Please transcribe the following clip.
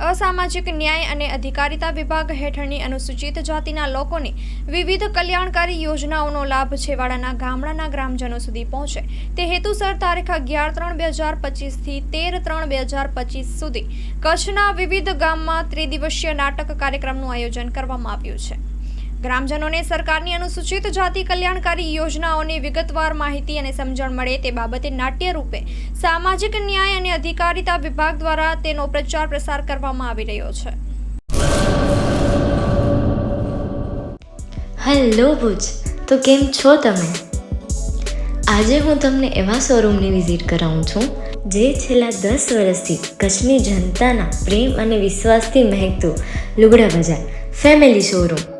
અસામાજિક ન્યાય અને અધિકારિતા વિભાગ હેઠળની અનુસૂચિત જાતિના લોકોને વિવિધ કલ્યાણકારી યોજનાઓનો લાભ છેવાડાના ગામડાના ગ્રામજનો સુધી પહોંચે. તે હેતુસર તારીખ અગિયાર ત્રણ બે હજાર પચીસથી તેર ત્રણ બે હજાર પચીસ સુધી કચ્છના વિવિધ ગામમાં ત્રિદિવસીય નાટક કાર્યક્રમનું આયોજન કરવામાં આવ્યું છે. ગ્રામજનોને સરકારની અનુસૂચિત જાતિ કલ્યાણકારી યોજનાઓની વિગતવાર માહિતી અને સમજણ મળે તે બાબતે નાટ્ય રૂપે સામાજિક ન્યાય અને અધિકારિતા વિભાગ દ્વારા તેનો પ્રચાર પ્રસાર કરવામાં આવી રહ્યો છે. હેલો ભુજ, તો કેમ છો તમે? આજે હું તમને એવા શોરૂમની વિઝિટ કરાવું છું, જે છેલ્લા દસ વર્ષથી કચ્છની જનતાના પ્રેમ અને વિશ્વાસથી મહેકતું લુગડા બજાર, ફેમિલી શોરૂમ.